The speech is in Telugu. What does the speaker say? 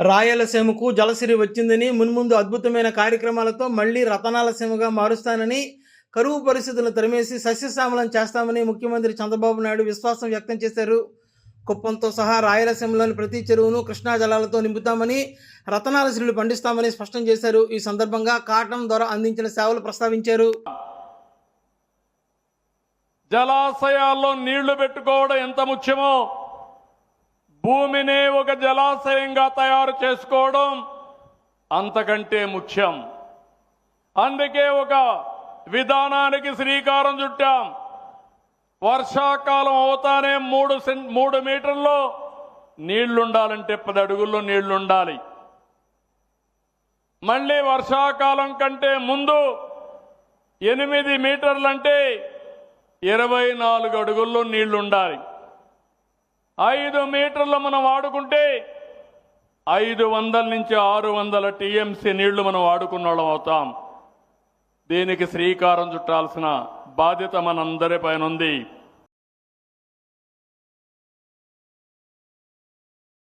రాయలసీమకు జలసిరి వచ్చిందని మున్ముందు అద్భుతమైన కార్యక్రమాలతో మళ్ళీ రతనాలసీమగా మారుస్తానని కరువు పరిస్థితులను తరిమేసి సస్యశ్యామలం చేస్తామని ముఖ్యమంత్రి చంద్రబాబు నాయుడు విశ్వాసం వ్యక్తం చేశారు. కుప్పంతో సహా రాయలసీమలోని ప్రతి చెరువును కృష్ణా జలాలతో నింపుతామని రతనాలసిరులు పండిస్తామని స్పష్టం చేశారు. ఈ సందర్భంగా కాటం ద్వారా అందించిన సేవలు ప్రస్తావించారు. జలాశయాల్లో నీళ్ళు పెట్టుకోవడం ఎంత ముఖ్యమో భూమిని ఒక జలాశయంగా తయారు చేసుకోవడం అంతకంటే ముఖ్యం. అందుకే ఒక విధానానికి శ్రీకారం చుట్టాం. వర్షాకాలం అవుతానే మూడు మూడు మీటర్లు నీళ్ళుండాలంటే పది అడుగుల్లో నీళ్ళుండాలి. మళ్ళీ వర్షాకాలం కంటే ముందు ఎనిమిది మీటర్లంటే ఇరవై నాలుగు అడుగుల్లో నీళ్ళుండాలి. ఐదు మీటర్లు మనం వాడుకుంటే ఐదు వందల నుంచి ఆరు వందల టీఎంసీ నీళ్ళు మనం వాడుకున్న వాళ్ళం అవుతాం. దీనికి శ్రీకారం చుట్టాల్సిన బాధ్యత మనందరి పైన ఉంది